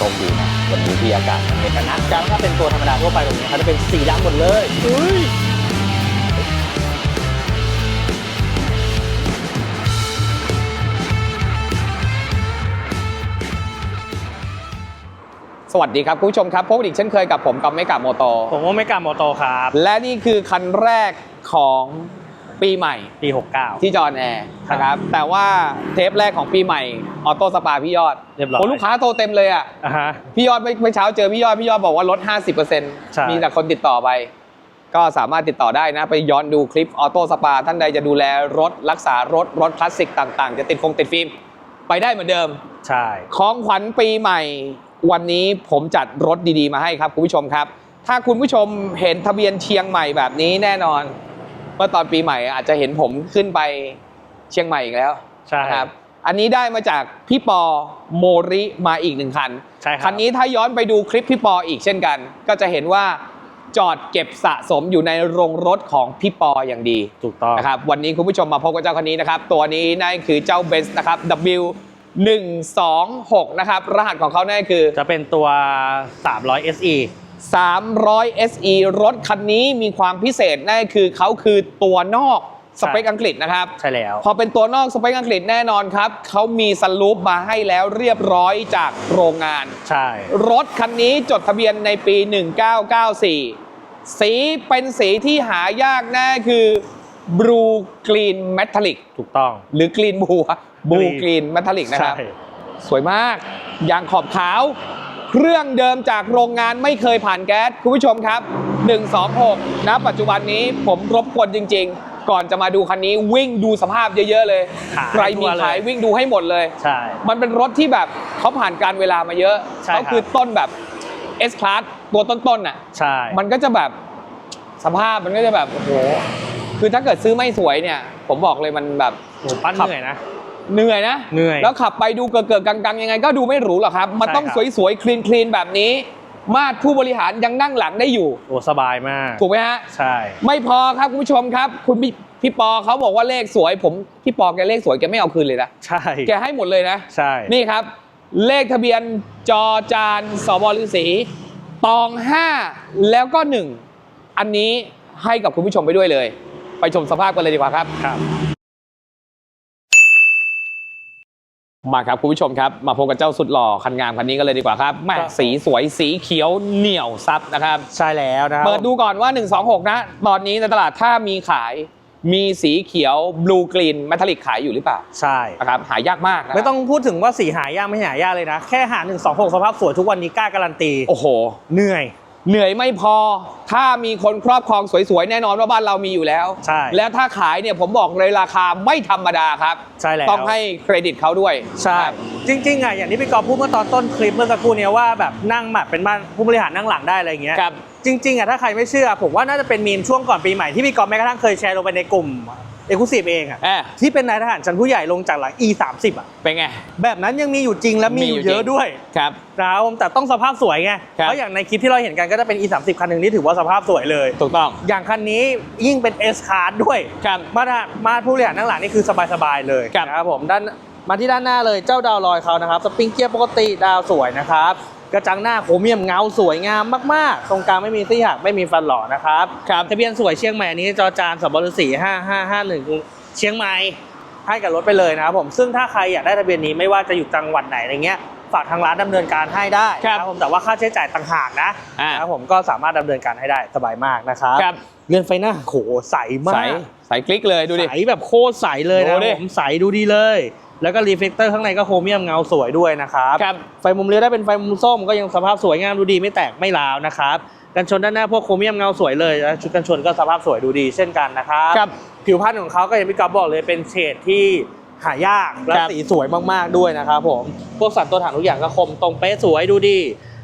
ดูที่อากาศในกันนะการถ้าเป็นตัวธรรมดาทั่วไปตรงนี้เขาจะเป็นสีดำหมดเลยเฮ้ยสวัสดีครับคุณผู้ชมครับพบกันอีกเช่นเคยกับผมกับไม่กับโมโตผมว่าไม่กล้าโมโตครับ และนี่คือคันแรกของ ปีใหม่ปี 69 ที่จอห์นแอร์ครับนะครับแต่ว่าเทปแรกของปีใหม่ออโต้สปาพี่ยอดเรียบร้อยโอ้ลูกค้าโตเต็มเลยอะอะฮะพี่ยอดไม่เมื่อเช้าเจอพี่ยอดพี่ยอดบอกว่าลดใช่50%มีแต่คนติดต่อไป ก็สามารถติดต่อได้นะ ไปย้อนดูคลิปออโต้สปาท่านใดจะดูแลรถรักษารถรถคลาสสิกต่างๆ จะติดฟงติดฟิล์มไปได้เหมือนเดิม ใช่ของขวัญปีใหม่ วันนี้ผมจัดรถดีๆมาให้ครับคุณผู้ชมครับ ถ้าคุณผู้ชมเห็นทะเบียนเชียงใหม่แบบนี้แน่นอนเมื่อตอนปีใหม่อาจจะเห็นผมขึ้นไปเชียงใหม่อีกแล้วใช่นะครับ อันนี้ได้มาจากพี่ปอโมริมาอีกหนึ่งคันใช่ครับคันนี้ถ้าย้อนไปดูคลิปพี่ปออีกเช่นกัน ก็จะเห็นว่าจอดเก็บสะสมอยู่ในโรงรถของพี่ปออย่างดีถูกต้องนะครับวันนี้คุณผู้ชมมาพบกับเจ้าคันนี้นะครับ ตัวนี้นั่นคือเจ้าเบนซ์นะครับ W 126 นะครับ รหัสของเขานั่นคือจะเป็นตัว 300 SE 300 SE รถคันนี้มีความพิเศษนั่นคือเขาคือตัวนอกสเปคใช่อังกฤษนะครับ ใช่แล้ว พอเป็นตัวนอกสเปคอังกฤษแน่นอนครับ เขามีสลูปมาให้แล้วเรียบร้อยจากโรงงาน ใช่ รถคันนี้จดทะเบียนในปี 1994 สีเป็นสีที่หายากแน่คือ Blue Green Metallic ถูกต้อง หรือ Green Blue อะ Blue Green Green Metallic นะครับใช่สวยมาก ยางขอบขาว เครื่องเดิมจากโรงงานไม่เคยผ่านแก๊สคุณผู้ชมครับ 126ณปัจจุบันนี้ผมรบกวนจริง ๆ ก่อนจะมาดูคันนี้วิ่งดูสภาพเยอะๆเลยขายใครมีทั่วเลย ขายวิ่งดูให้หมดเลย ใช่ มันเป็นรถที่แบบเขาผ่านการเวลามาเยอะใช่เขาคือต้นแบบ S Class ตัวต้นๆน่ะ ใช่ มันก็จะแบบสภาพมันก็จะแบบโอ้โห คือถ้าเกิดซื้อไม่สวยเนี่ย ผมบอกเลยมันแบบโหปั้นขับเหนื่อยนะ เหนื่อยนะเหนื่อยแล้วขับไปดูเกิดๆกังๆยังไง ก็ดูไม่หรูหรอกครับ มันใช่ต้องครับสวยๆคลีนคลีนๆแบบนี้ มาดผู้บริหารยังนั่งหลังได้อยู่โอ้สบายมาก ถูกไหมฮะใช่ ไม่พอครับคุณผู้ชมครับ คุณพี่พี่ปอเขาบอกว่าเลขสวย ผมพี่ปอแกเลขสวยแกไม่เอาคืนเลยนะใช่แกให้หมดเลยนะ ใช่นี่ครับ เลขทะเบียนจอจานสบฤษีตอง5แล้วก็1อันนี้ให้กับคุณผู้ชมไปด้วยเลย ไปชมสภาพกันเลยดีกว่าครับครับ มาครับคุณผู้ชมครับมาพบกับเจ้าสุดหล่อคันงามคันนี้กันเลยดีกว่าครับแม่ครับสีสวยสีเขียวเหนียวซับนะครับ ใช่แล้วนะครับเปิดดูก่อนว่า 126 นะ ตอนนี้ในตลาดถ้ามีขายมีสีเขียวบลูกรีนเมทัลลิกขายอยู่หรือเปล่า ใช่นะครับหายากมากนะครับไม่ต้องพูดถึงว่าสีหายากไม่หายากเลยนะ แค่หา 1 2 6 สภาพสวยทุกวันนี้กล้าการันตี โอ้โห เหนื่อย เหนื่อยไม่พอ ถ้ามีคนครอบครองสวยๆ แน่นอนว่าบ้านเรามีอยู่แล้ว ใช่แล้วถ้าขายเนี่ยผมบอกเลยราคาไม่ธรรมดาครับ ใช่แล้ว ต้องให้เครดิตเขาด้วยใช่ครับ จริงๆอะอย่างที่พี่กอฟพูดเมื่อตอนต้นคลิปเมื่อสักครู่เนี้ยว่าแบบนั่งแบบเป็นบ้านผู้บริหารนั่งหลังได้อะไรอย่างเงี้ย ครับ จริงๆอะถ้าใครไม่เชื่อ ผมว่าน่าจะเป็นมีมช่วงก่อนปีใหม่ที่พี่กอฟแม้กระทั่งเคยแชร์ลงไปในกลุ่ม เอกลุศิเองอะแอบที่เป็นนายทหารชั้นผู้ใหญ่ลงจากหลัง E 3 0อะเป็นไง แบบนั้นยังมีอยู่จริงและมีอยู่เยอะด้วยครับนะครับผมแต่ต้องสภาพสวยไงครับ เพราะอย่างในคลิปที่เราเห็นกันก็จะเป็น E 3 0คันหนึ่งที่ถือว่าสภาพสวยเลย ถูกต้องอย่างคันนี้ยิ่งเป็น S Class ด้วย ครับ มาตรมาตรผู้บริหารนั่งหลังนี่คือสบายๆเลยครับ นะครับผมด้านมาที่ด้านหน้าเลยเจ้าดาวลอยเขานะครับ สปริงเกียร์ปกติดาวสวยนะครับ กระจังหน้าโครเมียมเงาสวยงามมากๆ ตรงกลางไม่มีซี่หักไม่มีฟันหล่อนะครับครับทะเบียนสวยเชียงใหม่อันนี้จอจานสบฤษีห้าห้าห้าหนึ่งเชียงใหม่ให้กับรถไปเลยนะครับผมซึ่งถ้าใครอยากได้ทะเบียนนี้ไม่ว่าจะอยู่จังหวัดไหนอะไรเงี้ยฝากทางร้านดำเนินการให้ได้ครับนะผมแต่ว่าค่าใช้จ่ายต่างหากนะอ่านะครับผมก็สามารถดำเนินการให้ได้สบายมากนะครับครับเรือนไฟหน้าโหใสมาใสกใสคลิกเลยดูดิใสแบบโคตรใสเลยนะดูดิผมใสดูดีเลย แล้วก็รีเฟกเตอร์ข้างในก็โครเมียมเงาสวยด้วยนะครับครับ ไฟมุมเลี้ยวได้เป็นไฟมุมส้มก็ยังสภาพสวยงามดูดีไม่แตกไม่ร้าวนะครับกันชนด้านหน้าพวกโครเมียมเงาสวยเลยแล้วชุดกันชนก็สภาพสวยดูดีเช่นกันนะครับครับผิวพรรณของเขาก็อย่างพี่ก๊อฟบอกเลยเป็นเฉดที่หายากและครับสีสวยมากๆด้วยนะครับผมพวกสันตัวถังทุกอย่างก็คมตรงเป๊ะสวยดูดี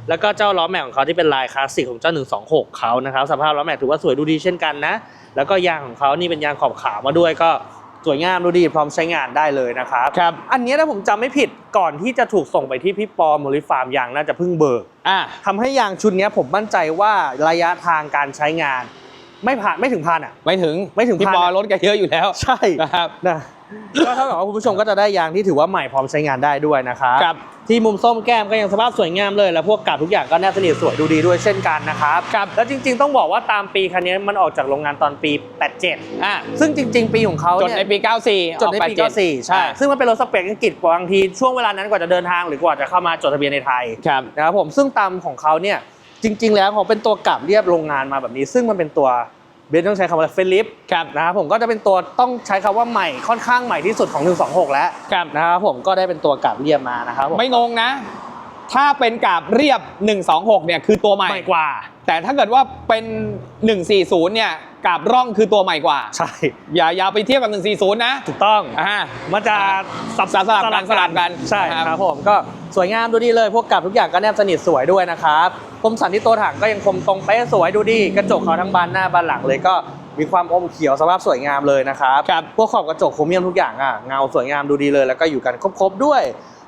แล้วก็เจ้าล้อแม็กของเขาที่เป็นลายคลาสสิกของเจ้า 126เขานะครับสภาพล้อแม็กถือว่าสวยดูดีเช่นกันนะแล้วก็ยางของเขานี่เป็นยางขอบขาวมาด้วยก็ สวยงามดูดีพร้อมใช้งานได้เลยนะครับครับ อันเนี้ยถ้าผมจำไม่ผิดก่อนที่จะถูกส่งไปที่พี่ปอมลิฟาร์มยางน่าจะเพิ่งเบิกอะทำให้ยางชุดเนี้ยผมมั่นใจว่าระยะทางการใช้งาน ไม่ผ่านไม่ถึงพันอะ ไม่ถึงไม่ถึงพี่พันปออะรถแกเยอะอยู่แล้ว ใช่นะครับนะก็เท่ากับว่าคุณผู้ชมก็จะได้ยางที่ถือว่าใหม่พร้อมใช้งานได้ด้วยนะครับครับ ที่มุมส้มแก้มก็ยังสภาพสวยงามเลยแล้วพวกกาบทุกอย่างก็แนบสนิทสวยดูดีด้วยเช่นกันนะครับครับแล้วจริง ๆ ต้องบอกว่าตามปีคันนี้มันออกจากโรงงานตอนปี 87 อะซึ่งจริง ๆ ปีของเขาจดเนี่ยในปี 94จดในปีออก87 94 ใช่อะซึ่งมันเป็นรถสเปคอังกฤษบางทีช่วงเวลานั้นกว่าจะเดินทางหรือกว่าจะเข้ามาจดทะเบียนในไทยครับนะครับผมซึ่งตามของเขาเนี่ยจริง ๆ แล้วเขาเป็นตัวกลับเรียบโรงงานมาแบบนี้ ซึ่งมันเป็นตัว เบนต้องใช้คำว่าเฟลิปครับนะครับผมก็จะเป็นตัวต้องใช้คำว่าใหม่ค่อนข้างใหม่ที่สุดของ 126 แล้วครับนะครับผมก็ได้เป็นตัวกลับเรียบมานะครับผมไม่งงนะ ถ้าเป็นกาบเรียบ 126 เนี่ยคือตัวใหม่ ใหม่กว่า แต่ถ้าเกิดว่าเป็น 140 เนี่ยกาบร่องคือตัวใหม่กว่า ใช่ อย่าอย่าไปเทียบกับ 140 นะ ถูกต้องอ่ามันจะสับสลับกันสลับกันใช่ครับครับผมก็สวยงามดูดีเลยพวกกลับทุกอย่างก็แนบสนิทสวยด้วยนะครับคมสันที่ตัวถังก็ยังคมตรงเป๊ะสวยดูดีกระจกเขาทั้งบานหน้าบานหลังเลยก็มีความอมเขียวสภาพสวยงามเลยนะครับครับพวกขอบกระจกโครเมียมทุกอย่างอะเงาสวยงามดูดีเลยแล้วก็อยู่กันครบๆด้วย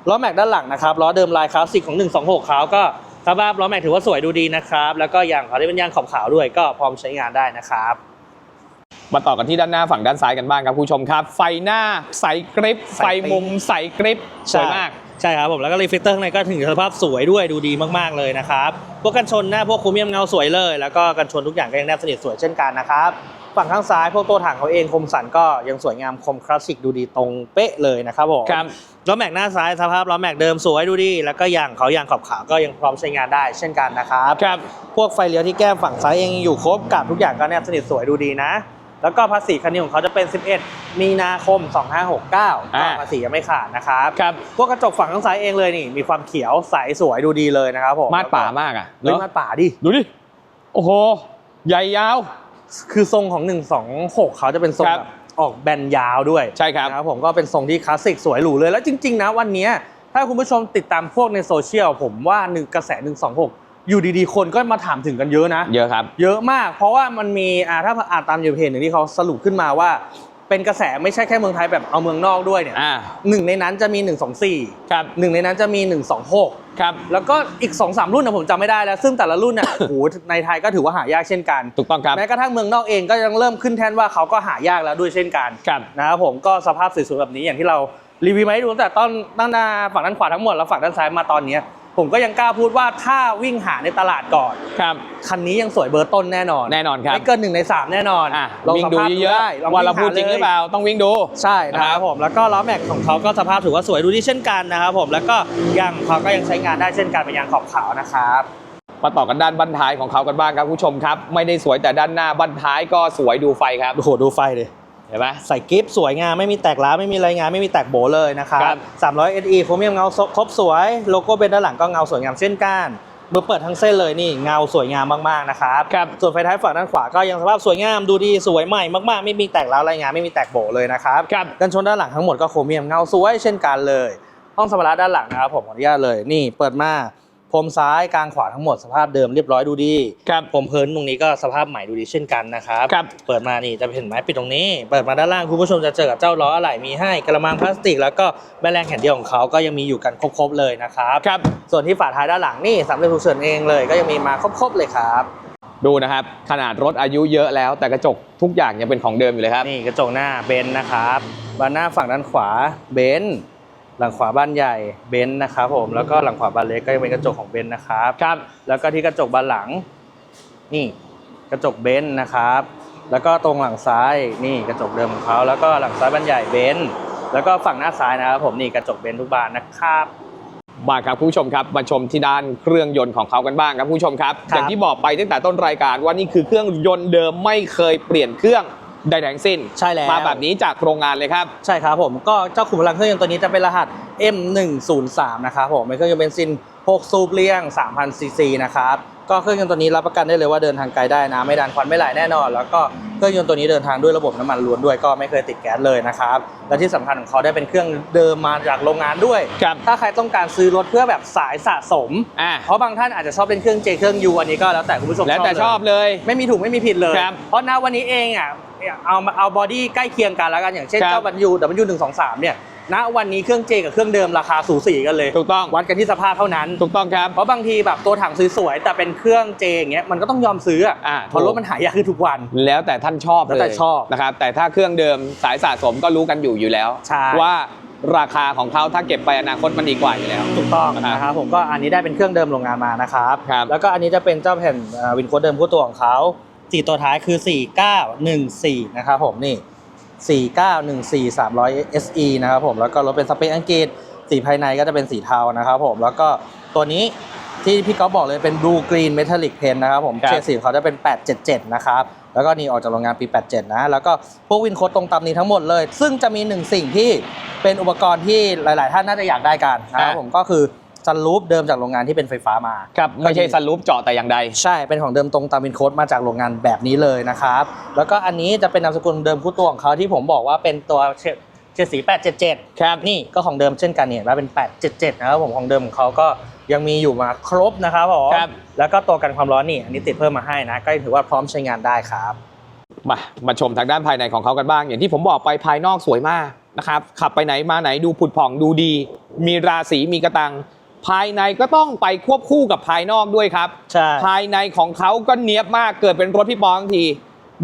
ล้อแม็กด้านหลังนะครับล้อเดิมลายคลาสสิกของ 126เขาก็สภาพล้อแม็กถือว่าสวยดูดีนะครับแล้วก็ยางเขาได้เป็นยางขอบขาวด้วย ก็พร้อมใช้งานได้นะครับมาต่อกันที่ด้านหน้าฝั่งด้านซ้ายกันบ้างครับคุณผู้ชมครับ ไฟหน้าใสกริปใสไฟกริปมุมใสกริปสวยมากใช่ครับผมแล้วก็รีเฟกเตอร์ข้างในก็ถึงสภาพสวยด้วยดูดีมากๆเลยนะครับพวกกันชนหน้าพวกโครเมียมเงาสวยเลย แล้วก็กันชนทุกอย่างก็ยังแนบสนิทสวยเช่นกันนะครับ ฝั่งข้างซ้ายพวกตัวถังเขาเองคมสันก็ยังสวยงามคมคลาสสิกดูดีตรงเป๊ะเลยนะครับผมครับล้อแม็กหน้าซ้ายสภาพล้อแม็กเดิมสวยดูดี แล้วก็ยางเขายางขอบขาวก็ยังพร้อมใช้งานได้ เช่นกันนะครับครับพวกไฟเลี้ยวที่แก้มฝั่งซ้ายยังอยู่ครบกับทุกอย่างก็แนบสนิทสวยดูดีนะแล้วก็ภาษีคันนี้ของเขาจะเป็น 11 มีนาคม 2569ก็อ่าภาษียังไม่ขาดนะครับครับ พวกกระจกฝั่งข้างซ้ายเองเลยนี่ มีความเขียวใสสวยดูดีเลยนะครับผม มาดป่ามากอะเฮ้ยเนอะมาดป่าดิ ดูดิ โอ้โห ใหญ่ยาว คือทรงของ 126 เขาจะเป็นทรงครับแบบออกแบนยาวด้วยใช่ครับ นะครับผมก็เป็นทรงที่คลาสสิกสวยหรูเลย แล้วจริง ๆ นะวันเนี้ยถ้าคุณผู้ชมติดตามพวกในโซเชียลผมว่าหนึ่งกระแส 126 อยู่ดีๆ คนก็มาถามถึงกันเยอะนะ เยอะครับ เยอะมาก เพราะว่ามันมีอ่าถ้าอ่านตามอยู่เพจหนึ่งที่เขาสรุปขึ้นมาว่า เป็นกระแสไม่ใช่แค่เมืองไทยแบบเอาเมืองนอกด้วยเนี่ยอ่าหนึ่งในนั้นจะมี 124 ครับ หนึ่งในนั้นจะมี 126 ครับ แล้วก็อีก2อสรุ่นนะผมจำไม่ได้แล้ว ซึ่งแต่ละรุ่นเนี่ย โอ้โหในไทยก็ถือว่าหายากเช่นกัน ถูกต้องครับ แม้กระทั่งเมืองนอกเองก็ยังเริ่มขึ้นแทนว่าเขาก็หายากแล้วด้วยเช่นกันครับนะครับผมก็สภาพสวยๆแบบนี้อย่างที่เรารีวิวมาให้ดูตั้งแต่ต้นตั้งหน้าฝั่งด้านขวาทั้งหมดแล้วฝั่งด้านซ้ายมาตอนเนี้ย ผมก็ยังกล้าพูดว่าถ้าวิ่งหาในตลาดก่อนครับคันนี้ยังสวยเบอร์ต้นแน่นอนแน่นอนครับไม่เกินหนึ่งในสามแน่นอนอะลองวิ่งสดูภาพเยอะได้ลองๆว่าเราวิ่งหพูดจริงหรือเปล่าต้องวิ่งดูใช่นะคครัรับบผมแล้วก็ล้อแม็กของเขาก็สภาพถือว่าสวยดูดีเช่นกันนะครับผมแล้วก็ยางของเขาก็ยังใช้งานได้เช่นกันเป็นยางขอบขาวนะครับมาต่อกันด้านบั้นท้ายของเขากันบ้างครับคุณผู้ชมครับ ไม่ได้สวยแต่ด้านหน้าบั้นท้ายก็สวยดูไฟครับโอ้โหดูไฟเลย เห็นไหมใส่กิฟต์สวยงาม ไม่มีแตกร้าวไม่มีรายงานไม่มีแตกโบเลยนะครับครับ 300 SE โครเมียมเงาครบสวยโลโก้เบนด้านหลังก็เงาสวยงามเช่นกันเมื่อเปิดทั้งเส้นเลยนี่เงาสวยงามมากๆนะครับครับส่วนไฟท้ายฝั่งด้านขวาก็ยังสภาพสวยงามดูดีสวยใหม่มากๆ ไม่มีแตกร้าวรายงานไม่มีแตกโบเลยนะครับครับกันชนด้านหลังทั้งหมดก็โครเมียมเงาสวยเช่นกันเลย ห้องสัมภาระด้านหลังนะครับผมขออนุญาตเลยนี่เปิดมา พรมซ้ายกลางขวาทั้งหมดสภาพเดิมเรียบร้อยดูดีครับผมเพิร์นตรงนี้ก็สภาพใหม่ดูดีเช่นกันนะครับ ครับ เปิดมานี่จะเห็นไม้ปิดตรงนี้ เปิดมาด้านล่างคุณผู้ชมจะเจอกับเจ้าล้ออะไหล่มีให้กระมังพลาสติก แล้วก็แม่แรงแขนเดียวของเขาก็ยังมีอยู่กันครบๆเลยนะครับ ครับ ส่วนที่ฝาท้ายด้านหลังนี่สำเร็จถูกเฉินเองเลย ก็ยังมีมาครบๆเลยครับ ดูนะครับ ขนาดรถอายุเยอะแล้ว แต่กระจกทุกอย่างยังเป็นของเดิมอยู่เลยครับ นี่กระจกหน้าเบนซ์นะครับบานหน้าฝั่งด้านขวาเบนซ์ หลังขวาบ้านใหญ่เบนซ์นะครับผมแล้วก็หลังขวาบานเล็กก็ยังเป็นกระจกของเบนซ์นะครับครับ แล้วก็ที่กระจกบานหลัง นี่กระจกเบนซ์นะครับ แล้วก็ตรงหลังซ้ายนี่กระจกเดิมของเขาแล้วก็หลังซ้ายบานใหญ่เบนซ์แล้วก็ฝั่งหน้าซ้ายนะครับผมนี่กระจกเบนซ์ทุกบานนะครับมาครับคุณผู้ชมครับมาชมที่ด้านเครื่องยนต์ของเขากันบ้างครับคุณผู้ชมครับครับอย่างที่บอกไปตั้งแต่ต้นรายการว่านี่คือเครื่องยนต์เดิมไม่เคยเปลี่ยนเครื่อง ใดๆทั้งสิ้นใช่แล้ว มาแบบนี้จากโรงงานเลยครับ ใช่ครับผมก็เจ้าขุมพลังเครื่องยนต์ตัวนี้จะเป็นรหัส M103 นะครับผมเป็นเครื่องยนต์เบนซิน 6 สูบเลี้ยง 3,000 ซีซีนะครับก็เครื่องยนต์ตัวนี้รับประกันได้เลยว่าเดินทางไกลได้นะไม่ดันควันไม่ไหลแน่นอน แล้วก็เครื่องยนต์ตัวนี้เดินทางด้วยระบบน้ำมันล้วนด้วยก็ไม่เคยติดแก๊สเลยนะครับและที่สำคัญของเขาได้เป็นเครื่องเดิมมาจากโรงงานด้วยครับถ้าใครต้องการซื้อรถเพื่อแบบสายสะสมอ่าเพราะบางท่านอาจจะชอบเป็นเครื่อง J เครื่อง U อันนี้ก็แล้วแต่คุณผู้ชมแล้วแต่ชอบเลยเลยไม่มีถูกไม่มีผิดเลยครับเพราะณวันนี้เองอะ เอาเอาบอดี้ใกล้เคียงกันแล้วกันอย่างเช่นครับ เจ้าบันยูดับยูหนึ่งสองสามเนี่ยณวันนี้เครื่องเจกับเครื่องเดิมราคาสูสีกันเลยถูกต้อง วัดกันที่สภาพเท่านั้น ถูกต้องครับ เพราะบางทีแบบตัวถังสวยๆแต่เป็นเครื่องเจอย่างเงี้ยมันก็ต้องยอมซื้ออะอ่าเพราะรถมันหายากขึ้นทุกวัน แล้วแต่ท่านชอบแล้วเลแต่ยชอบนะครับ แต่ถ้าเครื่องเดิมสายสะสมก็รู้กันอยู่อยู่แล้ว ใช่ ว่าราคาของเขาถ้าเก็บไปอนาคตมันดีกว่าอยู่แล้ว ถูกต้องนะครับนะครับผมก็อันนี้ได้เป็นเครื่องเดิมโรงงานมานะครับ ครับแล้วก็อันนี้จะเป็นเจ้าแผ่นเอ่อวินโค้ดเดิมคู่ตัวของเขา สี่ตัวท้ายคือ4914นะครับผมนี่4914 300 SE นะครับผมแล้วก็รถเป็นสเปคอังกฤษสีภายในก็จะเป็นสีเทานะครับผมแล้วก็ตัวนี้ที่พี่ก๊อฟบอกเลยเป็น Blue Green Metallic Pen นะครับผมครับ เฉดสีของเขาจะเป็น 877 นะครับ แล้วก็นี่ออกจากโรงงานปี 87 นะ แล้วก็พวกวินโค้ดตรงตามนี้ทั้งหมดเลย ซึ่งจะมีหนึ่งสิ่งที่เป็นอุปกรณ์ที่หลาย ๆ ท่านน่าจะอยากได้กันนะครับอะผมก็คือ ซันรูปเดิมจากโรงงานที่เป็นไฟฟ้ามา ครับไม่ใช่สลูปเจาะแต่อย่างใด ใช่เป็นของเดิมตรงตามวินโค้ดมาจากโรงงานแบบนี้เลยนะครับ แล้วก็อันนี้จะเป็นนามสกุลเดิมคู่ตัวของเขาที่ผมบอกว่าเป็นตัวเฉดเฉดสี877 ครับ นี่ก็ของเดิมเช่นกันเนี่ยว่าเป็น 877 นะครับผมของเดิมของเขาก็ยังมีอยู่มาครบนะครับผมครับ แล้วก็ตัวกันความร้อนนี่อันนี้ติดเพิ่มมาให้นะ ก็ถือว่าพร้อมใช้งานได้ครับ มามาชมทางด้านภายในของเขากันบ้าง อย่างที่ผมบอกไปภายนอกสวยมากนะครับขับไปไหนมาไหนดูผุดผ่องดูดี มีราศีมีกระตัง ภายในก็ต้องไปควบคู่กับภายนอกด้วยครับ ใช่ ภายในของเขาก็เนี้ยบมากเกิดเป็นรถพี่ปองที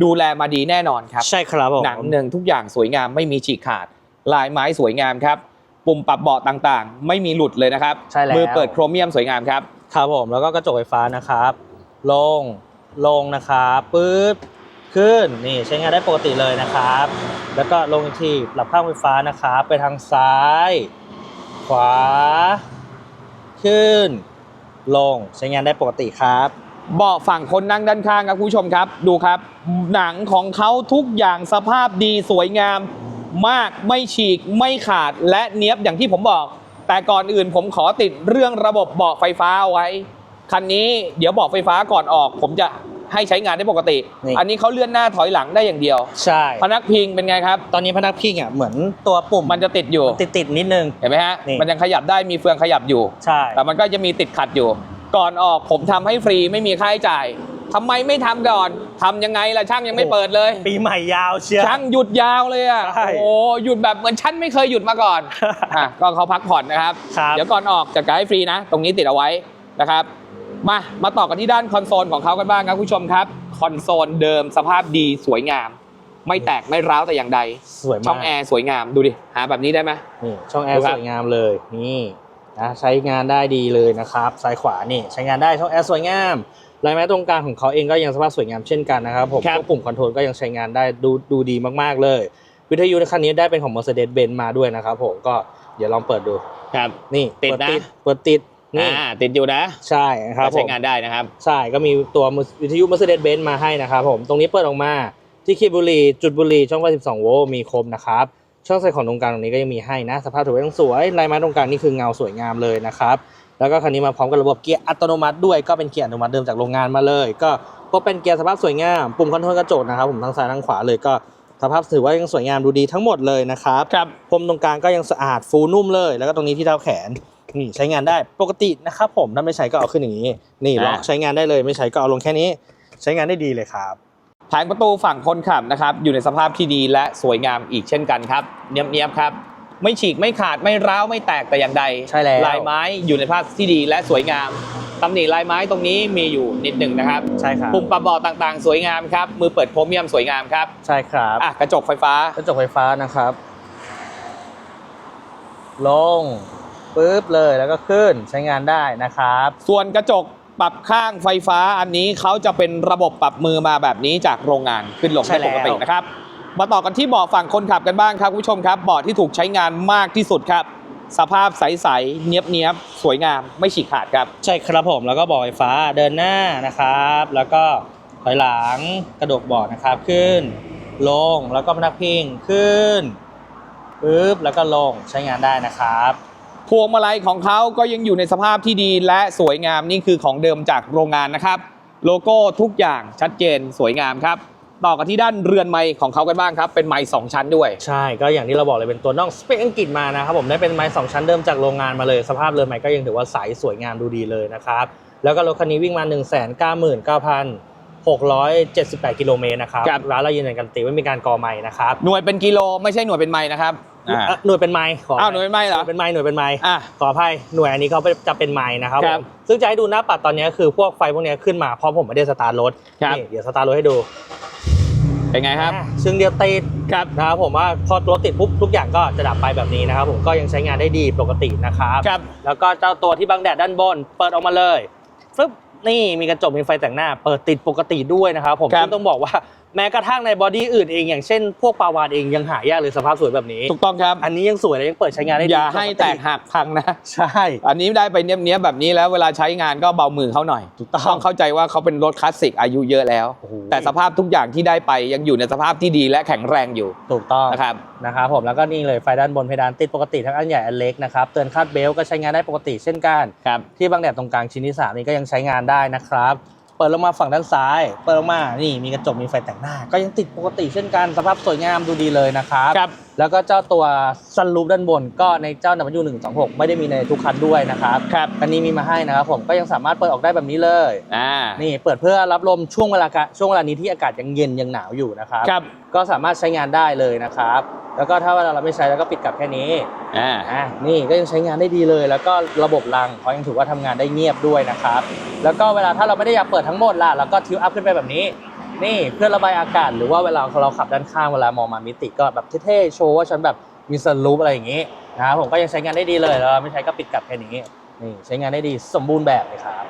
ดูแลมาดีแน่นอนครับ ใช่ครับผมหนังเนืองทุกอย่างสวยงามไม่มีฉีกขาด ลายไม้สวยงามครับ ปุ่มปรับเบาะต่างๆ ไม่มีหลุดเลยนะครับ ใช่แล้วมือเปิดโครเมียมสวยงามครับ ครับผมแล้วก็กระจกไฟฟ้านะครับ ลงลงนะครับปึ๊บขึ้นนี่ใช้งานได้ปกติเลยนะครับ แล้วก็ลงอีกทีปรับข้างไฟฟ้านะครับ ไปทางซ้าย ขวา ขึ้น ลงใช้งานได้ปกติครับ เบาะฝั่งคนนั่งด้านข้างครับคุณผู้ชมครับ ดูครับ หนังของเขาทุกอย่างสภาพดีสวยงาม มากไม่ฉีกไม่ขาดและเนี้ยบอย่างที่ผมบอก แต่ก่อนอื่นผมขอติดเรื่องระบบเบาะไฟฟ้าเอาไว้ คันนี้เดี๋ยวเบาะไฟฟ้าก่อนออก ผมจะ ให้ใช้งานได้ปกติ นี่ อันนี้เขาเลื่อนหน้าถอยหลังได้อย่างเดียว ใช่ พนักพิงเป็นไงครับ ตอนนี้พนักพิงอะเหมือนตัวปุ่มมันจะติดอยู่ติดติดๆนิดนึง เห็นไหมฮะนี่ มันยังขยับได้มีเฟืองขยับอยู่ ใช่ แต่มันก็จะมีติดขัดอยู่ ก่อนออกผมทำให้ฟรีไม่มีค่าใช้จ่ายทำไมไม่ทำก่อนทำยังไงล่ะช่างยังไม่เปิดเลย ปีใหม่ยาวเชียว ช่างหยุดยาวเลยอะใช่ โอ้โหหยุดแบบเหมือนฉันไม่เคยหยุดมาก่อน อะก็เขาพักผ่อนนะครับ ครับ เดี๋ยวก่อนออกจัดการให้ฟรีนะ ตรงนี้ติดเอาไว้นะครับ มา มาต่อกันที่ด้านคอนโซลของเขากันบ้างครับคุณผู้ชมครับ คอนโซลเดิมสภาพดีสวยงาม ไม่แตกไม่ร้าวแต่อย่างใด สวยมากช่องแอร์สวยงามดูดิ หาแบบนี้ได้ไหม นี่ช่องแอดูร์คสรับวยงามเลยนี่นะใช้งานได้ดีเลยนะครับ ซ้ายขวานี่ใช้งานได้ช่องแอร์สวยงามลายไม้ตรงกลางของเขาเองก็ยังสภาพสวยงามเช่นกันนะครับผมครับพวกปุ่มคอนโทรลก็ยังใช้งานได้ดูดูดีมากๆเลย วิทยุในคันนี้ได้เป็นของ Mercedes-Benz มาด้วยนะครับผมก็เดี๋ยวลองเปิดดูครับนี่ติดนะเปิเปิดติดนี่ อ่าติดอยู่นะใช่นะครับผใช้มงานได้นะครับ ใช่ก็มีตัววิทยุ Mercedes-Benz มาให้นะครับผมตรงนี้เปิดออกมาที่คีบบุหรีจุดบุหรีช่องไฟ12โวลต์มีครบนะครับช่องใส่ของตรงกลางตรงนี้ก็ยังมีให้นะ สภาพถือว่ายังสวยลายไม้ตรงกลางนี่คือเงาสวยงามเลยนะครับแล้วก็คันนี้มาพร้อมกับระบบเกียร์อัตโนมัติด้วยก็เป็นเกียร์อัตโนมัติเดิมจากโรงงานมาเลย ก็ก็เป็นเกียร์สภาพสวยงามปุ่มคอนโทรลกระจกนะครับผมทั้งซ้ายทั้งขวาเลยก็สภาพถือว่ายังสวยงามดูดีทั้งหมดเลยนะครับครับพรมตรงกลางก็ยังสะอาดฟูนุ่มเลย แล้วก็ตรงนี้ที่เท้าแขน นี่ใช้งานได้ปกตินะครับผมถ้าไม่ใช้ก็เอาขึ้นอย่างนี้ นี่ล็อกอ่าใช้งานได้เลยไม่ใช้ก็เอาลงแค่นี้ ใช้งานได้ดีเลยครับแผงประตูฝั่งคนขับนะครับอยู่ในสภาพที่ดีและสวยงามอีกเช่นกันครับ เนียบๆครับไม่ฉีกไม่ขาดไม่ร้าวไม่แตกแต่อย่างใดใช่แล้วลายไม้อยู่ในสภาพที่ดีและสวยงามตำหนิลายไม้ตรงนี้มีอยู่นิดหนึ่งนะครับใช่ครับปุ่มปรับเบาะต่างๆ สวยงามครับมือเปิดโครเมียมสวยงามครับใช่ครับอะกระจกไฟฟ้ากระจกไฟฟ้านะครับ ลง ปึ๊บเลยแล้วก็ขึ้นใช้งานได้นะครับ ส่วนกระจกปรับข้างไฟฟ้าอันนี้เขาจะเป็นระบบปรับมือมาแบบนี้จากโรงงานขึ้นลงใช่ได้ปกติแล้วนะครับ มาต่อกันที่เบาะฝั่งคนขับกันบ้างครับคุณผู้ชมครับเบาะที่ถูกใช้งานมากที่สุดครับ สภาพใสๆเนียบๆสวยงามไม่ฉีกขาดครับ ใช่ครับผมแล้วก็เบอกไฟฟ้าเดินหน้านะครับ แล้วก็ถอยหลังกระดกเบาะนะครับขึ้น ลงแล้วก็พนักพิงขึ้นปึ๊บแล้วก็ลงใช้งานได้นะครับ พวงมาลัยของเขาก็ยังอยู่ในสภาพที่ดีและสวยงามนี่คือของเดิมจากโรงงานนะครับ โลโก้ทุกอย่างชัดเจนสวยงามครับ ต่อกันที่ด้านเรือนไม้ของเขากันบ้างครับ เป็นไม้สองชั้นด้วย ใช่ก็อย่างที่เราบอกเลยเป็นตัวน่องสเปคอังกฤษมานะครับผมได้เป็นไม้สองชั้นเดิมจากโรงงานมาเลย สภาพเรือนไม้ก็ยังถือว่าใสสวยงามดูดีเลยนะครับแล้วก็รถคันนี้วิ่งมา 1 9 9 9 678 กิโลเมตรนะครับครับร้านเรายืนยันการันตีว่ามีการกอไม้นะครับหน่วยเป็นกิโลไม่ใช่หน่วยเป็นไม้นะครับ อ่าเอ่อหน่วยเป็นไม้ขออ้าวหน่วยเป็นไม้เหรอ เป็นไม้หน่วยเป็นไม้อะ ขออภัยหน่วยอันนี้เขาจะเป็นไม้นะครับครับผมซึ่งจะให้ดูหน้าปัดตอนนี้คือพวกไฟพวกนี้ขึ้นมาเพราะผมไม่ได้สตาร์ทรถครับ นี่เดี๋ยวสตาร์ทรถให้ดูเป็นไงครับ อะซึ่งเดียวติดครับนะครับผมว่าพอรถติดปุ๊บทุกอย่างก็จะดับไปแบบนี้นะครับผมก็ยังใช้งานได้ดีปกตินะครับ ครับ แล้วก็เจ้าตัวที่บังแดดด้านบน เปิดออกมาเลยฟึบนี่มีกระจกมีไฟแต่งหน้า เปิดติดปกติด้วยนะครับผมครับ ซึ่งต้องบอกว่า แม้กระทั่งในบอดี้อื่นเองอย่างเช่นพวกปลาวานเองยังหายากเลยสภาพสวยแบบนี้ ถูกต้องครับ อันนี้ยังสวยและยังเปิดใช้งานได้ดีอย่าให้ปกแตกหักพังนะ ใช่ อันนี้ได้ไปเนี้ยบๆแบบนี้แล้วเวลาใช้งานก็เบามือเขาหน่อยถูกต้องต้องเข้าใจว่าเขาเป็นรถคลาสสิกอายุเยอะแล้วโอ้โหแต่สภาพทุกอย่างที่ได้ไปยังอยู่ในสภาพที่ดีและแข็งแรงอยู่ถูกต้องนะครับนะครับผมแล้วก็นี่เลยไฟด้านบนเพดานติดปกติทั้งอันใหญ่อันเล็กนะครับเตือนคาดเบลต์ก็ใช้งานได้ปกติเช่นกันครับที่บางแดดตรงกลางชิ้นที่สามนี่ก็ยังใช้งานได้นะครับ เปิดลงมาฝั่งด้านซ้าย เปิดลงมา นี่มีกระจกมีไฟแต่งหน้า ก็ยังติดปกติเช่นกัน สภาพสวยงามดูดีเลยนะครับ ครับ แล้วก็เจ้าตัวซันรูฟด้านบน ก็ในเจ้า W 1 2 6 ไม่ได้มีในทุกคันด้วยนะครับ ครับคันนี้มีมาให้นะครับผม ก็ยังสามารถเปิดออกได้แบบนี้เลย อ่า นี่เปิดเพื่อรับลมช่วงเวลากะช่วงเวลานี้ที่อากาศยังเย็นยังหนาวอยู่นะครับ ครับ ก็สามารถใช้งานได้เลยนะครับ แล้วก็ถ้าเวลาเราไม่ใช้แล้วก็ปิดกลับแค่นี้อ่าอะนี่ก็ยังใช้งานได้ดีเลย แล้วก็ระบบรังเขายังถือว่าทำงานได้เงียบด้วยนะครับ แล้วก็เวลาถ้าเราไม่ได้อยากเปิดทั้งหมดล่ะเราก็ทิวอัพขึ้นไปแบบนี้ นี่เพื่อระบายอากาศ หรือว่าเวลาเราขับด้านข้างเวลามองมามิติก็แบบเท่ๆโชว์ว่าฉันแบบมีสลูปอะไรอย่างนี้นะครับผมก็ยังใช้งานได้ดีเลยแล้วเราไม่ใช้ก็ปิดกลับแค่นี้นี่ใช้งานได้ดีสมบูรณ์แบบเลยครับ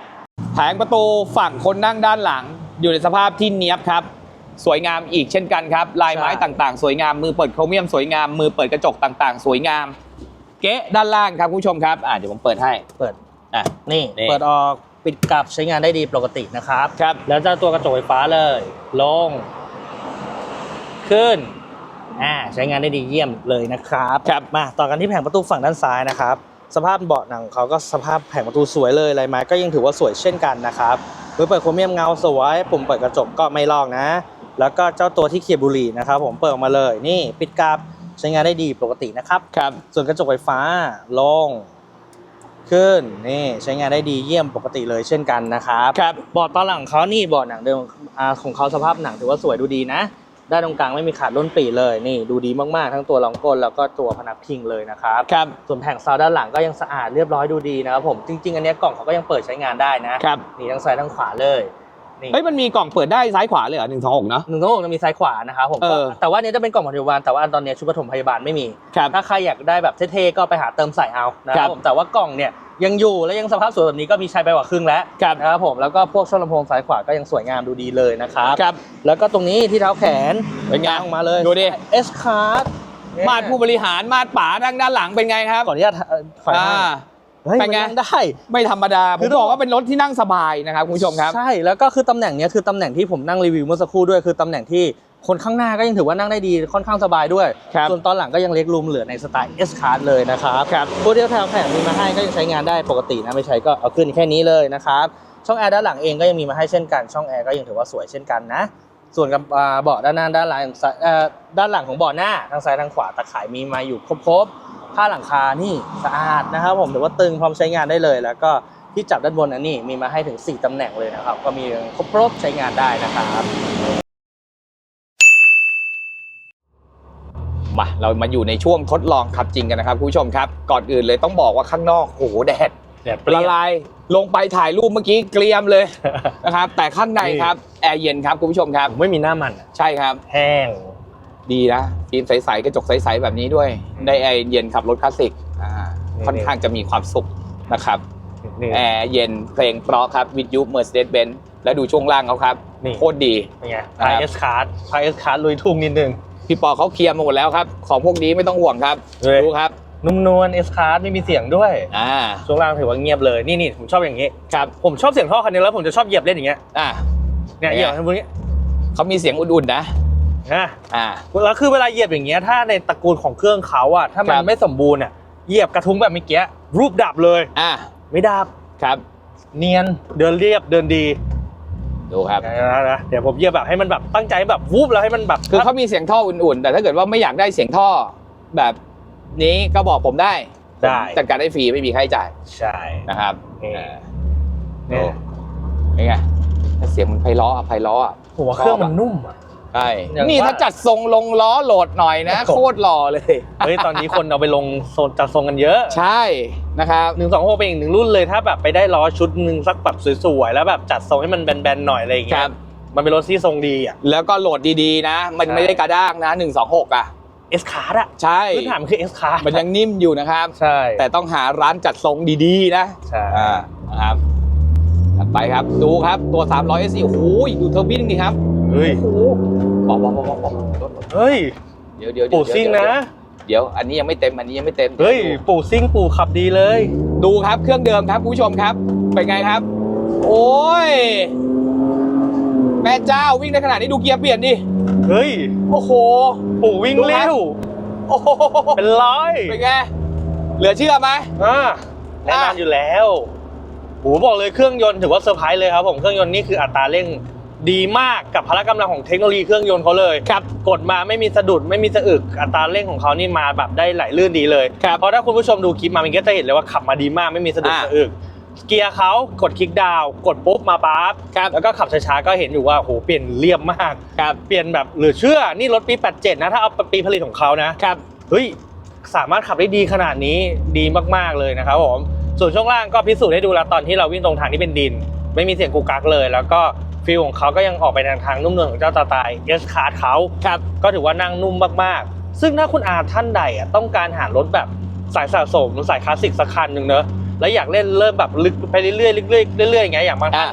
แผงประตูฝั่งคนนั่งด้านหลังอยู่ในสภาพที่เนี้ยบครับ สวยงามอีกเช่นกันครับ ลายไม้ใช่ต่างๆ สวยงามมือเปิดโครเมียมสวยงามมือเปิดกระจกต่างๆ สวยงาม เก๊ะด้านล่างครับคุณผู้ชมครับอ่าเดี๋ยวผมเปิดให้เปิดอะนี่นี่เปิดออกปิดกลับใช้งานได้ดีปกตินะครับครับ แล้วเจ้าตัวกระจกไฟฟ้าเลย ลง ขึ้นอ่าใช้งานได้ดีเยี่ยมเลยนะครับครับมาต่อกันที่แผงประตูฝั่งด้านซ้ายนะครับ สภาพเบาะหนังของเขาก็สภาพแผงประตูสวยเลยลายไม้ก็ยังถือว่าสวยเช่นกันนะครับมือเปิดโครเมียมเงาสวยปุ่มเปิดกระจกก็ไม่ลอกนะ แล้วก็เจ้าตัวที่เคียบบุหรี่นะครับผมเปิดออกมาเลยนี่ปิดกลับใช้งานได้ดีปกตินะครับครับ ส่วนกระจกไฟฟ้าลงขึ้นนี่ใช้งานได้ดีเยี่ยมปกติเลยเช่นกันนะครับครับเบาะตอนหลังเขานี่เบาะหนังเดิมอ่าของเขาสภาพหนังถือว่าสวยดูดีนะด้านตรงกลางไม่มีขาดล้นปีเลยนี่ดูดีมากๆ ทั้งตัวรองก้นแล้วก็ตัวพนักพิงเลยนะครับครับส่วนแผงซาวด้านหลังก็ยังสะอาดเรียบร้อยดูดีนะครับผมจริง ๆ อันเนี้ยกล่องเขาก็ยังเปิดใช้งานได้นะครับนี่ทั้งซ้ายทั้งขวาเลย นี่เฮ้ยมันมีกล่องเปิดได้ซ้ายขวาเลยเหรอหนึ่งสองหกเนาะหนึ่งต้องบอกจะมีซ้ายขวานะครับผมเออแต่ว่าอันเนี้ยจะเป็นกล่องปฐมพยาบาลแต่ว่าอันตอนเนี้ยชุดปฐมพยาบาลไม่มีครับถ้าใครอยากได้แบบเท่ๆก็ไปหาเติมใส่เอานะคครัรับบผมแต่ว่ากล่องเนี่ยยังอยู่และยังสภาพสวยแบบนี้ก็มีใช้ไปกว่าครึ่งแล้วครับนะครับผมแล้วก็พวกช่องลำโพงซ้ายขวาก็ยังสวยงามดูดีเลยนะครับครับ แล้วก็ตรงนี้ที่เท้าแขนเป็นไงยางออกมาเลยดูดิเอสคาร์ดมาดผู้บริหารมาดป๋าด้านด้านหลังเป็นไงครับขออนุญาตเอ่อขออนุอ่าญาต เฮ้ยเป็มันนไงนั่งได้ไม่ธรรมดาผคืมอต้องบอกว่าเป็นรถที่นั่งสบายนะครับคุณผู้ชมครับ ใช่แล้วก็คือตำแหน่งเนี้ยคือตำแหน่งที่ผมนั่งรีวิวเมื่อสักครู่ด้วยคือตำแหน่งที่คนข้างหน้าก็ยังถือว่านั่งได้ดีค่อนข้างสบายด้วย ครับส่วนตอนหลังก็ยังเล็กรูมเหลือในสไตล์ S Card เลยนะครับครับตัวเดียวแถวแผงมีมาให้ก็ยังใช้งานได้ปกตินะไม่ใช้ก็เอาขึ้นแค่นี้เลยนะครับช่องแอร์ด้านหลังเองก็ยังมีมาให้เช่นกันช่องแอร์ก็ยังถือว่าสวยเช่นกันนะ ส่วนกับอ่าเบาะด้านหน้าด้านหลังซ้ายเอ่อด้านหลังของเบาะหน้าทั้งซ้ายทั้งขวาตะข่ายมีมาอยู่ครบๆ ผ้าหลังคานี่สะอาดนะครับผมถือว่าตึงพร้อมใช้งานได้เลย แล้วก็ที่จับด้านบนอันนี้มีมาให้ถึง 4ตำแหน่งเลยนะครับ ก็มีครบๆใช้งานได้นะครับมาเรามาอยู่ในช่วงทดลองขับจริงกันนะครับคุณผู้ชมครับ ก่อนอื่นเลยต้องบอกว่าข้างนอกโอ้โหแดดเนี่ยเปรี้ละยลายลงไปถ่ายรูปเมื่อกี้เกรียมเลยนะครับ แต่ข้างในนี่ครับแอร์เย็นครับคุณผู้ชมครับ ไม่มีหน้ามันอะใช่ครับ แห้ง ดีนะฟิล์มใสๆกระจกใสๆแบบนี้ด้วย ได้แอร์เย็นขับรถคลาสสิกอ่านี่ค่อนข้างจะมีความสุขนะครับนี่แอร์เย็นเพลงเพราะครับวิทยุ Mercedes-Benz แล้วดูช่วงล่างเขาครับนี่โคตรดีเป็นไงครับพายเอสคาร์ดพายเอสคาร์ดลุยทุ่งนิดนึง พี่ปอเขาเคลียร์มาหมดแล้วครับ ของพวกนี้ไม่ต้องห่วงครับเลยดูครับ นุ่มนวลเอสคาร์ดไม่มีเสียงด้วยอ่าช่วงล่างถือว่าเงียบเลยนี่นี่ผมชอบอย่างนี้ครับผมชอบเสียงท่อคันนี้แล้วผมจะชอบเหยียบเล่นอย่างเงี้ยอ่าเนี่ยเป็นไงเหยียบให้พวกนี้เขามีเสียงอุ่นๆนะ นะอ่าแล้วคือเวลาเหยียบอย่างเงี้ยถ้าในตระกูลของเครื่องเขาอะถ้ามัคนรับไม่สมบูรณ์อะเหยียบกระทุ้งแบบเมื่อกี้รูปดับเลยอ่าไม่ดับครับ เนียนเดินเรียบเดินดีดูครับนะนะเดี๋ยวผมเหยียบแบบให้มันแบบตั้งใจแบบวูบแล้วให้มันแบบคือเขามีเสียงท่ออุ่นๆ แต่ถ้าเกิดว่าไม่อยากได้เสียงท่อแบบนี้ก็บอกผมได้ได้ผมจัดการได้ฟรีไม่มีค่าใช้จ่ายใช่นะครับนี่อ่าเนี่ยเป็นไงถ้าเสียงมันไพเราะอะไพเราะอะผมว่าเครื่องมันนุ่มอะ ใช่อย่างนี่ว่า ถ้าจัดทรงลงล้อโหลดหน่อยนะโอ้โหโคตรหล่อเลย เฮ้ยตอนนี้คนเอาไปลงโซนจัดทรงกันเยอะใช่นะครับ หนึ่งสองหกเป็นอีกหนึ่งรุ่นเลยถ้าแบบไปได้ล้อชุดหนึ่งสักแบบสวยๆแล้วแบบจัดทรงให้มันแบนๆหน่อยอะไรอย่างคเงี้รัยบ มันเป็นรถที่ทรงดีอะ แล้วก็โหลดดีๆนะ มันใช่ ไม่ได้กระด้างนะ 126 อะ S Card อะใช่ พื้นฐานมันคือ S Card มันยังนิ่มอยู่นะครับ ใช่แต่ต้องหาร้านจัดทรงดีๆ นะ ใช่ อ่านะครับถัดไปครับ ดูครับ ตัว 300 SE โอ้โหดูเทอร์บินดิครับ เฮ้ยบอกบอกบอกบอกบอกรถเฮ้ย เดี๋ยวเดี๋ยวปู่ซิ่งนะ เดี๋ยวอันนี้ยังไม่เต็มอันนี้ยังไม่เต็มเฮ้ยปู่ซิ่งปู่ขับดีเลย ดูครับเครื่องเดิมครับคุณผู้ชมครับเป็นไงครับ โอ้ยแม่เจ้าวิ่งได้ขนาดนี้ดูเกียร์เปลี่ยนดิเฮ้ยโอ้โหปู่วิ่งเร็วโอ้โหเป็นร้อยเป็นไงเหลือเชื่อไหมอ่าแน่นอนอยู่แล้วโหบอกเลยเครื่องยนต์ถือว่าเซอร์ไพรส์เลยครับผมเครื่องยนต์นี่คืออัตราเร่ง ดีมากกับพละกำลังของเทคโนโลยีเครื่องยนต์เขาเลยครับกดมาไม่มีสะดุดไม่มีสะอึกอัตราเร่งของเขานี่มาแบบได้ไหลลื่นดีเลยครับเพราะถ้าคุณผู้ชมดูคลิปมามันก็จะเห็นเลยว่าขับมาดีมากไม่มีสะดุดอ่าสะอึกเกียร์เขากดคลิกดาวน์กดปุ๊บมาปั๊บครับแล้วก็ขับช้าๆก็เห็นอยู่ว่าโหเปลี่ยนเรียบมากครับเปลี่ยนแบบเหลือเชื่อนี่รถปี87นะถ้าเอาปีผลิตของเขานะครับเฮ้ยสามารถขับได้ดีขนาดนี้ดีมากๆเลยนะครับผมส่วนช่วงล่างก็พิสูจน์ให้ดูแล้วตอนที่เราวิ่งตรงทางที่เป็นดิน ไม่มีเสียงกุกกักเลย แล้วก็ ฟีลของเขาก็ยังออกไปทางทางนุ่มนวลของเจ้าตาตายเอสคาร์ดเขาครับก็ถือว่านั่งนุ่มมากๆ ซึ่งถ้าคุณอาท่านใดอะต้องการหารถแบบสายสะสมสายคลาสสิกสักคันหนึ่งเนอะแล้วอยากเล่นเริ่มแบบลึกไปเรื่อยๆเรื่อยๆเรื่อยๆอย่างเงี้ยอย่างบางท่านอ่า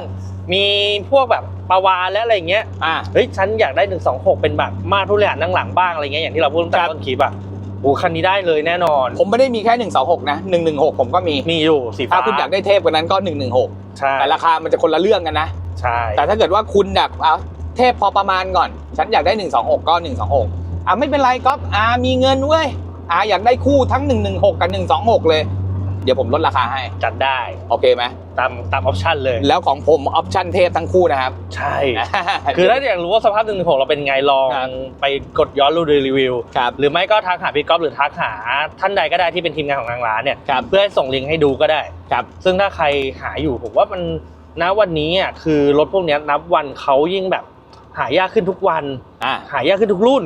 มีพวกแบบปาวานและอะไรอย่างเงี้ยอ่าเฮ้ยฉันอยากได้126เป็นแบบมาตรผู้บริหารนั่งหลังบ้างอะไรเงี้ยอย่างที่เราพูดตั้งแต่ครับต้นคลิปอะโอ้คันนี้ได้เลยแน่นอน ผมไม่ได้มีแค่126นะ116 ผมก็มี มีอยู่สีฟ้าถ้าคุณอยากได้เทพกว่านั้นก็ 116 ใช่ แต่ราคามันจะคนละเรื่องกันนะ ใช่แต่ถ้าเกิดว่าคุณอยากเอาเทพพอประมาณก่อน ฉันอยากได้126ก็126อะไม่เป็นไรก๊อฟอ่ามีเงินเว้ยอ่าอยากได้คู่ทั้ง 116 กับ 126 เลย เดี๋ยวผมลดราคาให้จัดได้โอเคไหมตามตามออปชั่นเลย แล้วของผมออปชั่นเทพทั้งคู่นะครับ ใช่ คือถ้าอยากรู้ว่าสภาพ116เราเป็นไงลองครับไปกดย้อนดูรีวิวครับหรือไม่ก็ทักหาพี่ก๊อฟหรือทักหาท่านใดก็ได้ที่เป็นทีมงานของทางร้านเนี่ยครับเพื่อให้ส่งลิงก์ให้ดูก็ได้ครับซึ่งถ้าใครหาอยู่ผมว่ามัน ณวันนี้อะคือรถพวกเนี้ยนับวันเขายิ่งแบบหายากขึ้นทุกวัน อ่า หายากขึ้นทุกรุ่น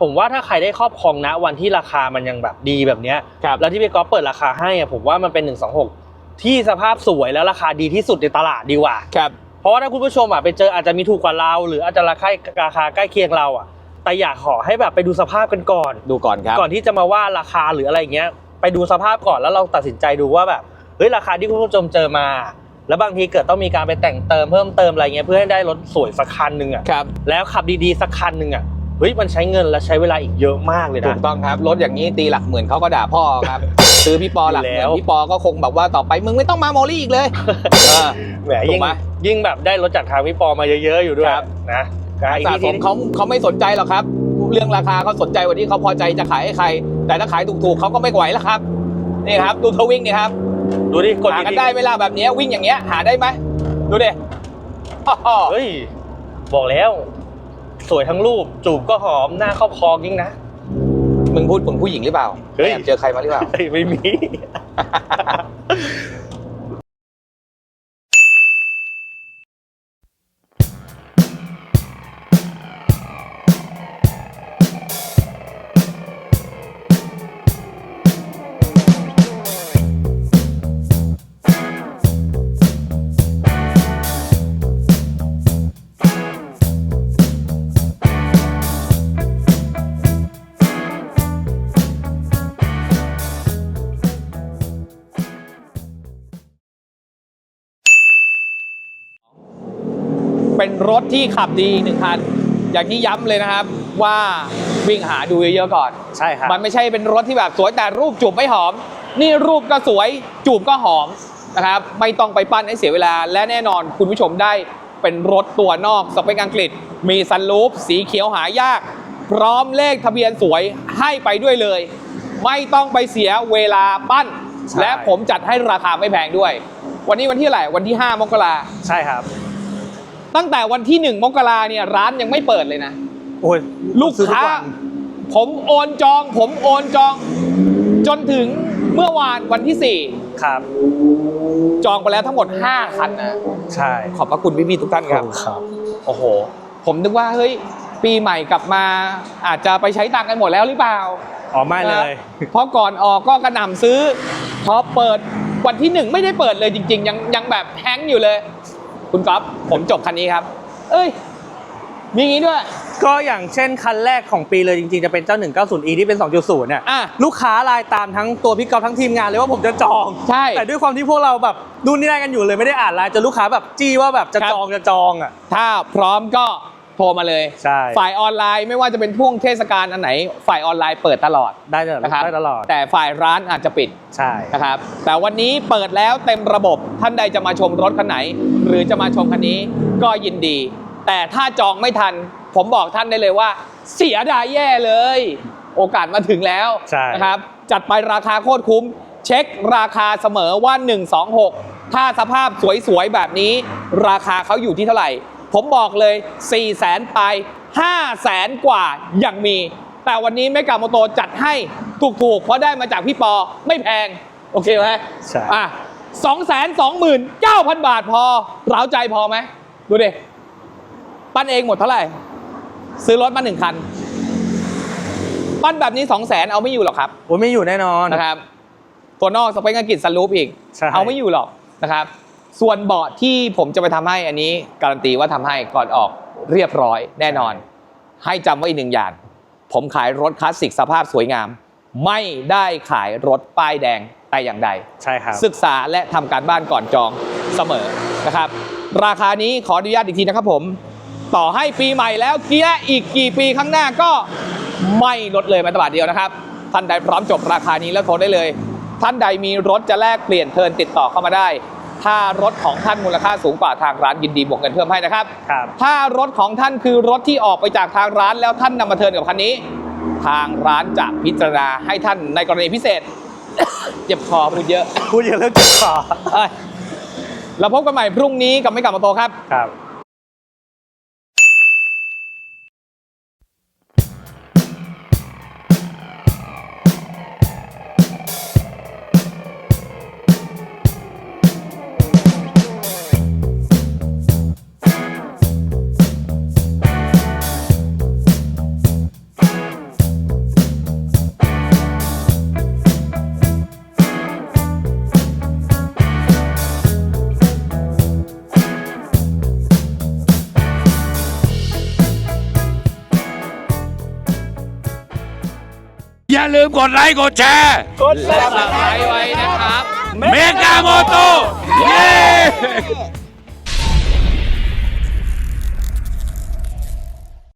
ผมว่าถ้าใครได้ครอบครองณวันที่ราคามันยังแบบดีแบบเนี้ยครับ แล้วที่พี่ก๊อฟเปิดราคาให้อะผมว่ามันเป็น 126 ที่สภาพสวยแล้วราคาดีที่สุดในตลาดดีกว่า ครับ เพราะว่าถ้าคุณผู้ชมอะไปเจออาจจะมีถูกกว่าเรา หรืออาจจะราคาราคาใกล้เคียงเราอะ แต่อยากขอให้แบบไปดูสภาพกันก่อน ดูก่อนครับ ก่อนที่จะมาว่าราคาหรืออะไรอย่างเงี้ย ไปดูสภาพก่อนแล้วเราตัดสินใจดูว่าแบบเฮ้ยราคาที่คุณผู้ชมเจอมา แล้วบางทีเกิดต้องมีการไปแต่งเติมเพิ่มเติมอะไรเงี้ยเพื่อให้ได้รถสวยสักคันหนึ่งอะครับแล้วขับดีๆสักคันหนึ่งอะเฮ้ยมันใช้เงินและใช้เวลาอีกเยอะมากเลยถูนะกต้องครับ รถอย่างนี้ตีหลักหมื่นเขาก็ด่าพ่อครับ ซื้อพี่ปอหลักหแล้มื่นวพี่ปอก็คงแบบว่าต่อไปมึงไม่ต้องมาโมลี่อีกเลยเออแหมถูยิ่กงไหมยิ่งแบบได้รถจากทางพี่ปอมาเยอะๆอยู่ด้วยครับนะก็อีกสะทีสมเขาเขาไม่สนใจหรอกครับ เรื่องราคาเขาสนใจวันที่เขาพอใจจะขายให้ใคร แต่ถ้าขายถูกๆเขาก็ไม่ไหวแล้วครับนี่ครับดูเทวิ่งนี่ครับ ดูดิกดหาอีกันทีได้เวลาแบบเนี้ยวิ่งอย่างเงี้ยหาได้ไหมดูดิอ้อเฮ้ยบอกแล้ว สวยทั้งรูปจูบก็หอมหน้าเข้าคอยิ่งนะมึงพูดถึงผู้หญิงหรือเปล่าเฮ้ยแอบเจอใครมาหรือเปล่าเฮ้ยไม่มี รถที่ขับดีหนึ่งคัน อย่างที่ย้ำเลยนะครับว่าวิ่งหาดูเยอะๆก่อน ใช่ครับ มันไม่ใช่เป็นรถที่แบบสวยแต่รูปจูบไม่หอม นี่รูปก็สวยจูบก็หอมนะครับ ไม่ต้องไปปั้นให้เสียเวลา และแน่นอนคุณผู้ชมได้เป็นรถตัวนอกสเปคอังกฤษ มีซันรูฟสีเขียวหายาก พร้อมเลขทะเบียนสวยให้ไปด้วยเลย ไม่ต้องไปเสียเวลาปั้นใช่และผมจัดให้ราคาไม่แพงด้วย วันนี้วันที่อะไหรวันที่ 5 มกราใช่ครับ ตั้งแต่วันที่1มกราเนี่ยร้านยังไม่เปิดเลยนะ โอ้ยลูกค้าผมโอนจอง ผมโอนจอง จนถึงเมื่อวานวันที่ ครับ 4 จองไปแล้วทั้งหมด 5 คันนะ ใช่ขอบพระคุณพี่ๆทุกท่านครับ ครับ โอ้โห ผมนึกว่าเฮ้ย ปีใหม่กลับมาอาจจะไปใช้ตังค์กันหมดแล้วหรือเปล่า อ๋อไม่เลยนะเพราะก่อนออกก็กระหน่ำซื้อ พอเปิดวันที่หนึ่งไม่ได้เปิดเลยจริง ๆ ยังยังแบบแฮงก์อยู่เลย คุณก๊อฟผมจบคันนี้ครับ เอ้ย มีงี้ด้วย ก็อย่างเช่นคันแรกของปีเลยจริงๆ จะเป็นเจ้า 190e ที่เป็น 2.0เนี่ยอะลูกค้าไลน์ตามทั้งตัวพี่กอล์ฟทั้งทีมงานเลยว่าผมจะจอง ใช่ แต่ด้วยความที่พวกเราแบบนู่นนี่นั่นกันอยู่เลยไม่ได้อ่านไลน์จนลูกค้าแบบจี้ว่าแบบจะครับจองจะจองอะ ถ้าพร้อมก็ โทรมาเลย ใช่ ฝ่ายออนไลน์ไม่ว่าจะเป็นพ่วงเทศกาลอันไหน ฝ่ายออนไลน์เปิดตลอดได้ตลอดนะครับได้ตลอด แต่ฝ่ายร้านอาจจะปิดใช่นะครับ แต่วันนี้เปิดแล้วเต็มระบบท่านใดจะมาชมรถคันไหน หรือจะมาชมคันนี้ก็ยินดี แต่ถ้าจองไม่ทัน ผมบอกท่านได้เลยว่า เสียดายแย่เลย โอกาสมาถึงแล้วใช่นะครับ จัดไปราคาโคตรคุ้ม เช็คราคาเสมอว่า 126 ถ้าสภาพสวยๆแบบนี้ ราคาเขาอยู่ที่เท่าไหร่ ผมบอกเลย4 0 0แสนไป5แสนกว่ายังมี แต่วันนี้แมกกาโมโตจัดให้ถูกๆ เพราะได้มาจากพี่ปอไม่แพง โอเคไหมใช่อะสองแสนสองหมื่นเก้าพันบาทพอเร้าใจพอไหม ดูดิ ปั้นเองหมดเท่าไหร่ ซื้อรถมาหนึ่งคัน ปั้นแบบนี้สองแสนเอาไม่อยู่หรอกครับโอ้ยไม่อยู่แน่นอนนะครับ ตัวนอกสเปคอังกฤษสลูปอีก ใช่ เอาไม่อยู่หรอกนะครับ ส่วนเบาะที่ผมจะไปทำให้อันนี้ การันตีว่าทำให้ก่อนออกเรียบร้อยแน่นอน ให้จำไว้อีกหนึ่งอย่าง ผมขายรถคลาสสิกสภาพสวยงาม ไม่ได้ขายรถป้ายแดงแต่อย่างใดใช่ครับศึกษาและทำการบ้านก่อนจองเสมอนะครับ ราคานี้ขออนุญาตอีกทีนะครับผม ต่อให้ปีใหม่แล้วเกียร์อีกกี่ปีข้างหน้าก็ไม่ลดเลยแม้แต่บาทเดียวนะครับ ท่านใดพร้อมจบราคานี้แล้วโทรได้เลย ท่านใดมีรถจะแลกเปลี่ยนเทิร์นติดต่อเข้ามาได้ ถ้ารถของท่านมูลค่าสูงกว่าทางร้านยินดีบวกเงินเพิ่มให้นะครับครับ ถ้ารถของท่านคือรถที่ออกไปจากทางร้านแล้วท่านนำมาเทิร์นกับคันนี้ ทางร้านจะพิจารณาให้ท่านในกรณีพิเศษ เจ็บคอพูดเยอะพูดอย่างเรื่องเก็บขอเอ้ยเราพบกันใหม่พรุ่งนี้กับไม่กลับมาโตครับ ครับ กดไลค์กดแชร์กดซับสไครต์ไว้นะครับ เมกาโมโตเย้